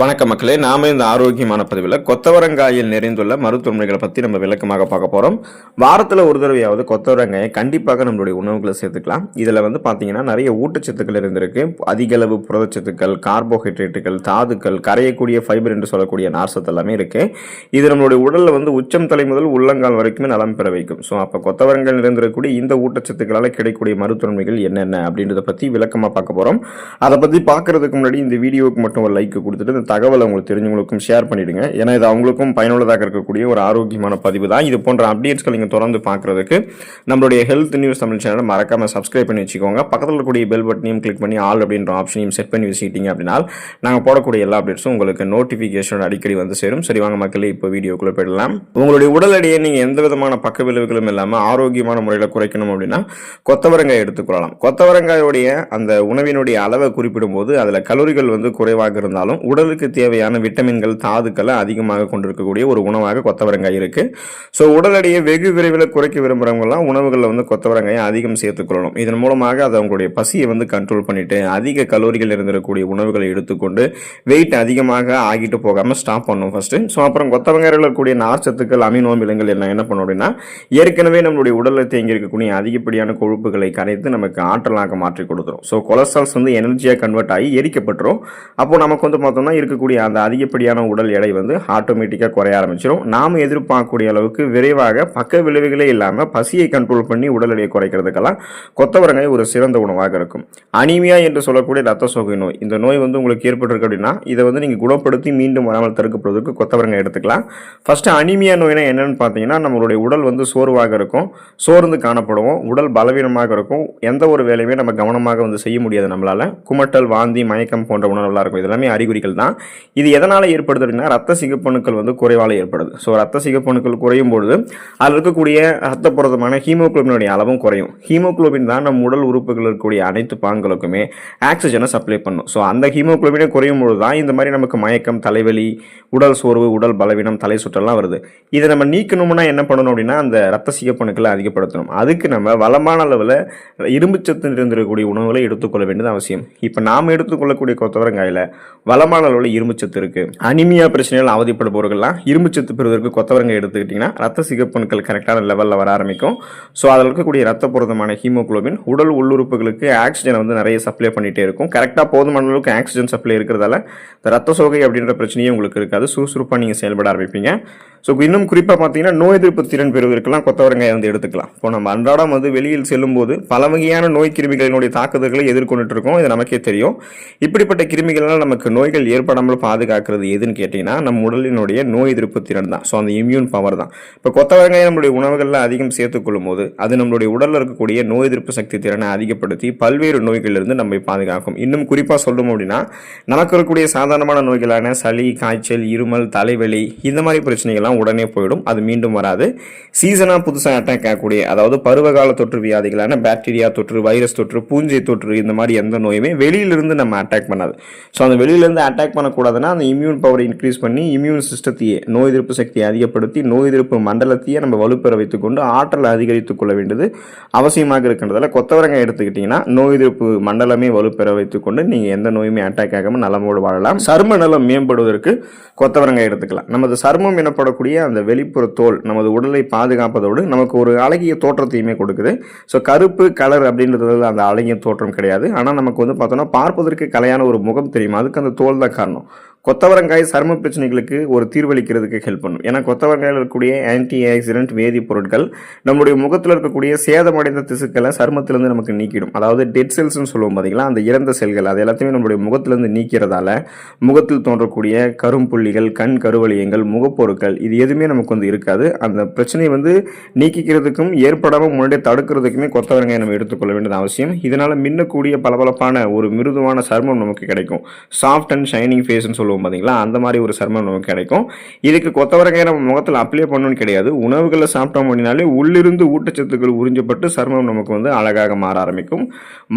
வணக்க மக்களே நாம இந்த ஆரோக்கியமான பதிவில் கொத்தவரங்காயில் நிறைந்துள்ள மருத்துவமனைகளை பற்றி நம்ம விளக்கமாக பார்க்க போகிறோம் வாரத்தில் ஒரு தடவையாவது கொத்தவரங்காயை கண்டிப்பாக நம்மளுடைய உணவுகளை சேர்த்துக்கலாம். இதில் வந்து பார்த்தீங்கன்னா நிறைய ஊட்டச்சத்துக்கள் இருந்திருக்கு. அதிகளவு புரதச்சத்துக்கள் கார்போஹைட்ரேட்டுகள் தாதுக்கள் கரையக்கூடிய ஃபைபர் என்று சொல்லக்கூடிய நார்சத்து எல்லாமே இருக்குது இது நம்மளுடைய உடலில் வந்து உச்சம் தலை முதல் உள்ளங்கால் வரைக்குமே நலம் பெற வைக்கும். ஸோ அப்போ கொத்தவரங்காயில் நிறைந்திருக்கக்கூடிய இந்த ஊட்டச்சத்துக்களால் கிடைக்கக்கூடிய மருத்துவமனைகள் என்னென்ன அப்படின்றத பற்றி விளக்கமாக பார்க்க போகிறோம் அதை பற்றி பார்க்குறதுக்கு முன்னாடி இந்த வீடியோவுக்கு மட்டும் ஒரு லைக் கொடுத்துட்டு தகவலை உங்களுக்கு தெரிஞ்சவங்களுக்கும் ஷேர் பண்ணிவிடுங்க ஏன்னா இது அவங்களுக்கும் பயனுள்ளதாக இருக்கக்கூடிய ஒரு ஆரோக்கியமான பதிவு தான். இது போன்ற அப்டேட்ஸ்கள் நீங்கள் தொடர்ந்து பார்க்குறதுக்கு நம்மளுடைய ஹெல்த் நியூஸ் தமிழ் சேனலை மறக்காமல் சப்ஸ்கிரைப் பண்ணி வச்சுக்கோங்க. பக்கத்தில் இருக்கக்கூடிய பெல் பட்டனையும் கிளிக் பண்ணி ஆல் அப்படின்ற ஆப்ஷனையும் செட் பண்ணி வச்சுக்கிட்டீங்க அப்படின்னா நாங்கள் போடக்கூடிய எல்லா அப்டேட்ஸும் உங்களுக்கு நோட்டிஃபிகேஷன் அடிக்கடி வந்து சேரும். சரி வாங்க மக்களே இப்போ வீடியோக்குள்ளே போயிடலாம். உங்களுடைய உடல் எடையை நீங்கள் எந்த விதமான பக்க விளைவுகளும் இல்லாமல் ஆரோக்கியமான முறையில் குறைக்கணும் அப்படின்னா கொத்தவரங்காய் எடுத்துக்கொள்ளலாம் கொத்தவரங்காயோடைய அந்த உணவினுடைய அளவை குறிப்பிடும்போது அதில் கலோரிகள் வந்து குறைவாக இருந்தாலும் உடல் உடலுக்கு தேவையான விட்டமின்கள் தாதுக்களை அதிகமாக கொண்டிருக்கக்கூடிய ஒரு உணவாக கொத்தவரங்காய் இருக்குது ஸோ உடல் எடையை வெகு விரைவில் குறைக்க விரும்புகிறவங்கலாம் உணவுகளில் வந்து கொத்தவரங்காயை அதிகம் சேர்த்துக்கொள்ளணும் இதன் மூலமாக அது அவங்களுடைய பசியை வந்து கண்ட்ரோல் பண்ணிவிட்டு அதிக கலோரிகள் இருந்திருக்கக்கூடிய உணவுகளை எடுத்துக்கொண்டு வெயிட் அதிகமாக ஆகிட்டு போகாமல் ஸ்டாப் பண்ணும் ஃபஸ்ட்டு ஸோ அப்புறம் கொத்தவங்காயில் இருக்கக்கூடிய நார்ச்சத்துக்கள் அமினோ அமிலங்கள் என்ன என்ன பண்ணணும் அப்படின்னா ஏற்கனவே நம்மளுடைய உடலில் தேங்கி இருக்கக்கூடிய அதிகப்படியான கொழுப்புகளை கரைத்து நமக்கு ஆற்றலாக மாற்றி கொடுத்துரும். ஸோ கொலஸ்ட்ரால்ஸ் வந்து எனர்ஜியாக கன்வெர்ட் ஆகி எரிக்கப்பட்டுரும். அப்போது நமக்கு வந்து பார்த்தோம்னா இருக்கக்கூடிய அந்த அதிகப்படியான உடல் எடை வந்து ஆட்டோமேட்டிக்காக குறைய ஆரம்பிச்சிடும் நாம் எதிர்பார்க்கக்கூடிய அளவுக்கு விரைவாக பக்க விளைவுகளே இல்லாமல் பசியை கண்ட்ரோல் பண்ணி உடல் எடையை குறைக்கிறதுக்கெல்லாம் கொத்தவரங்காய் ஒரு சிறந்த உணவாக இருக்கும். அனிமியா என்று சொல்லக்கூடிய ரத்த சோகை நோய். இந்த நோய் வந்து உங்களுக்கு ஏற்பட்டிருக்கு அப்படின்னா இதை வந்து நீங்கள் குணப்படுத்தி மீண்டும் வராமல் தடுக்கப்படுவதற்கு கொத்தவரங்காய் எடுத்துக்கலாம். ஃபஸ்ட்டு அனிமியா நோய்னா என்னென்னு பார்த்தீங்கன்னா நம்மளுடைய உடல் வந்து சோர்வாக இருக்கும். சோர்ந்து காணப்படுவோம். உடல் பலவீனமாக இருக்கும். எந்த ஒரு வேலையுமே நம்ம கவனமாக வந்து செய்ய முடியாது நம்மளால். குமட்டல் வாந்தி மயக்கம் போன்ற உணர்வுலாம் இருக்கும். இதெல்லாமே அறிகுறிகள் தான். இது எதனால் ஏற்படுது அப்படின்னா ரத்த சிகப்பணுக்கள் வந்து குறைவால் ஏற்படுது. ஸோ ரத்த சிகப்பணுக்கள் குறையும் பொழுது அதில் இருக்கக்கூடிய ரத்த புரதமான ஹீமோகுளோபினுடைய அளவும் குறையும். ஹீமோகுளோபின் தான் நம்ம உடல் உறுப்புகள் இருக்கக்கூடிய அனைத்து பாங்களுக்குமே ஆக்சிஜனை சப்ளை பண்ணும். ஸோ அந்த ஹீமோகுளோபினே குறையும் பொழுது தான் இந்த மாதிரி நமக்கு மயக்கம் தலைவலி உடல் சோர்வு உடல் பலவீனம் தலை சுற்றலாம் வருது. இதை நம்ம நீக்கணும்னா என்ன பண்ணணும் அப்படின்னா அந்த ரத்த சிகப்பணுக்களை அதிகப்படுத்தணும். அதுக்கு நம்ம வளமான அளவில் இரும்புச்சத்து நிறைந்திருக்கக்கூடிய உணவுகளை எடுத்துக்கொள்ள வேண்டியது அவசியம். இப்போ நாம் எடுத்துக்கொள்ளக்கூடிய கொத்தவரங்காயில் வளமான அளவில் இரும்புச்சத்து இருக்கு. அனிமியா பிரச்சனைகள் அவதிப்படுபவர்கள்லாம் இரும்புச்சத்து பெறுவதற்கு கொத்தவரங்கை எடுத்துக்கிட்டிங்கன்னா ரத்த சிகப்பணுக்கள் கரெக்டான லெவலில் வர ஆரம்பிக்கும். ஸோ அதில் இருக்கக்கூடிய ரத்த புரதமான ஹீமோகுளோபின் உடல் உள்ளுறுப்புகளுக்கு ஆக்சிஜனை வந்து நிறைய சப்ளை பண்ணிகிட்டே இருக்கும். கரெக்டாக போதுமான அளவுக்கு ஆக்சிஜன் சப்ளை இருக்கிறதால இந்த ரத்த சோகை அப்படின்ற பிரச்சனையே உங்களுக்கு இருக்காது. சுறுசுறுப்பாக நீங்கள் செயல்பட ஆரம்பிப்பீங்க. ஸோ இன்னும் குறிப்பாக பார்த்தீங்கன்னா நோய் எதிர்ப்பு திறன் பெறுவதற்கெல்லாம் கொத்தவரங்காய் வந்து எடுத்துக்கலாம். இப்போ நம்ம அன்றாடம் வந்து வெளியில் செல்லும்போது பல வகையான நோய் கிருமிகளினுடைய தாக்குதல்களை எதிர்கொண்டுட்டு இருக்கோம். இது நமக்கே தெரியும். இப்படிப்பட்ட கிருமிகளால் நமக்கு நோய்கள் ஏற்பட ஏற்படாமல் பாதுகாக்கிறது எதுன்னு கேட்டிங்கன்னா நம்ம உடலினுடைய நோய் எதிர்ப்பு திறன் தான். ஸோ அந்த இம்யூன் பவர் தான். இப்போ கொத்தவரங்காய் நம்மளுடைய உணவுகளில் அதிகம் சேர்த்துக்கொள்ளும் போது அது நம்மளுடைய உடலில் இருக்கக்கூடிய நோய் எதிர்ப்பு சக்தி திறனை அதிகப்படுத்தி பல்வேறு நோய்களிலிருந்து நம்மை பாதுகாக்கும். இன்னும் குறிப்பாக சொல்லணும் அப்படின்னா நமக்கு இருக்கக்கூடிய சாதாரணமான நோய்களான சளி காய்ச்சல் இருமல் தலைவலி இந்த மாதிரி பிரச்சனைகள்லாம் உடனே போயிடும். அது மீண்டும் வராது. சீசனாக புதுசாக அட்டாக் ஆகக்கூடிய அதாவது பருவகால தொற்று வியாதிகளான பாக்டீரியா தொற்று வைரஸ் தொற்று பூஞ்சை தொற்று இந்த மாதிரி எந்த நோயுமே வெளியிலிருந்து நம்ம அட்டாக் பண்ணாது. ஸோ அந்த வெளியிலேருந்து அட்டாக் பண்ண பண்ணக்கூடாதுன்னா அந்த இம்யூன் பவரை இன்க்ரீஸ் பண்ணி இம்யூன் சிஸ்டத்தையே நோய் எதிர்ப்பு சக்தியை அதிகப்படுத்தி நோய் எதிர்ப்பு மண்டலத்தையே நம்ம வலுப்பெற வைத்துக்கொண்டு ஆற்றலை அதிகரித்துக் கொள்ள வேண்டியது அவசியமாக இருக்கின்றதால கொத்தவரங்காய் எடுத்துக்கிட்டிங்கன்னா நோய் எதிர்ப்பு மண்டலமே வலுப்பெற வைத்துக்கொண்டு நீங்கள் எந்த நோயுமே அட்டாக் ஆகாமல் நலமோடு வாழலாம். சரும நலம் மேம்படுவதற்கு கொத்தவரங்காய் எடுத்துக்கலாம். நமது சருமம் எனப்படக்கூடிய அந்த வெளிப்புற தோல் நமது உடலை பாதுகாப்பதோடு நமக்கு ஒரு அழகிய தோற்றத்தையுமே கொடுக்குது. ஸோ கருப்பு கலர் அப்படின்றது அந்த அழகிய தோற்றம் கிடையாது. ஆனால் நமக்கு வந்து பார்த்தோன்னா பார்ப்பதற்கு கலையான ஒரு முகம் தெரியும்? அதுக்கு அந்த தோல் தான் cercano கொத்தவரங்காய் சரும பிரச்சனைகளுக்கு ஒரு தீர்வளிக்கிறதுக்கு ஹெல்ப் பண்ணும். ஏன்னா கொத்தவரங்காயில் இருக்கக்கூடிய ஆன்டி ஆக்சிடென்ட் வேதிப்பொருட்கள் நம்மளுடைய முகத்தில் இருக்கக்கூடிய சேதமடைந்த திசுக்களை சருமத்திலேருந்து நமக்கு நீக்கிடும். அதாவது டெட் செல்ஸ்னு சொல்லுவோம் பார்த்தீங்களா அந்த இறந்த செல்கள் அது எல்லாத்தையுமே நம்மளுடைய முகத்திலேருந்து நீக்கிறதால முகத்தில் தோன்றக்கூடிய கரும்புள்ளிகள் கண் கருவலியங்கள் முகப்பொருட்கள் இது எதுவுமே நமக்கு வந்து இருக்காது. அந்த பிரச்சனையை வந்து நீக்கிக்கிறதுக்கும் ஏற்படாமல் முன்னாடியே தடுக்கிறதுக்குமே கொத்தவரங்காய் நம்ம எடுத்துக்கொள்ள வேண்டியது அவசியம். இதனால் மின்னக்கூடிய பளபளப்பான ஒரு மிருதுவான சருமம் நமக்கு கிடைக்கும். சாஃப்ட் அண்ட் ஷைனிங் ஃபேஸ்னு சொல்லுவோம் சொல்லுவோம் பார்த்தீங்களா அந்த மாதிரி ஒரு சருமம் நமக்கு கிடைக்கும். இதுக்கு கொத்தவரங்காய் நம்ம முகத்தில் அப்ளை பண்ணணும்னு கிடையாது. உணவுகளை சாப்பிட்டோம் அப்படின்னாலே உள்ளிருந்து ஊட்டச்சத்துக்கள் உறிஞ்சப்பட்டு சருமம் நமக்கு வந்து அழகாக மாற ஆரம்பிக்கும்.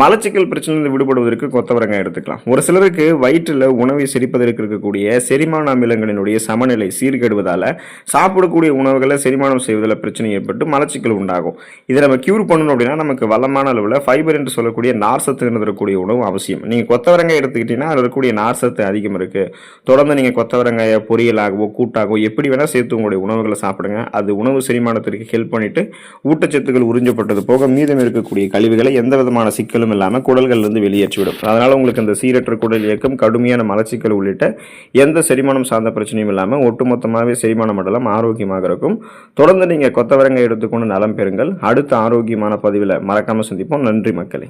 மலச்சிக்கல் பிரச்சனையிலிருந்து விடுபடுவதற்கு கொத்தவரங்காய் எடுத்துக்கலாம். ஒரு சிலருக்கு வயிற்றில் உணவை செரிப்பதற்கு இருக்கக்கூடிய செரிமான அமிலங்களினுடைய சமநிலை சீர்கெடுவதால் சாப்பிடக்கூடிய உணவுகளை செரிமானம் செய்வதில் பிரச்சனை ஏற்பட்டு மலச்சிக்கல் உண்டாகும். இதை நம்ம கியூர் பண்ணணும் அப்படின்னா நமக்கு வளமான அளவில் ஃபைபர் என்று சொல்லக்கூடிய நார்சத்து இருக்கக்கூடிய உணவு அவசியம். நீங்கள் கொத்தவரங்காய் எடுத்துக்கிட்டீங்கன்னா அதில் இருக்கக்கூடிய நார்சத்து அதிகம் இருக்குது தொடர்ந்து நீங்கள் கொத்தவரங்காயை பொரியலாகவோ கூட்டாகவோ எப்படி வேணால் சேர்த்து உங்களுடைய உணவுகளை சாப்பிடுங்க. அது உணவு செரிமானத்திற்கு ஹெல்ப் பண்ணிவிட்டு ஊட்டச்சத்துக்கள் உறிஞ்சப்பட்டது போக மீதம் இருக்கக்கூடிய கழிவுகளை எந்த விதமான சிக்கலும் இல்லாமல் குடல்கள்லேருந்து வெளியேற்றிவிடும். அதனால் உங்களுக்கு இந்த சீரற்ற குடல் இயக்கம் கடுமையான மலச்சிக்கல் உள்ளிட்ட எந்த செரிமானம் சார்ந்த பிரச்சனையும் இல்லாமல் ஒட்டுமொத்தமாகவே செரிமான மண்டலம் ஆரோக்கியமாக இருக்கும். தொடர்ந்து நீங்கள் கொத்தவரங்காய் எடுத்துக்கொண்டு நலம் பெறுங்கள். அடுத்த ஆரோக்கியமான பதிவில் மறக்காமல் சந்திப்போம். நன்றி மக்களே.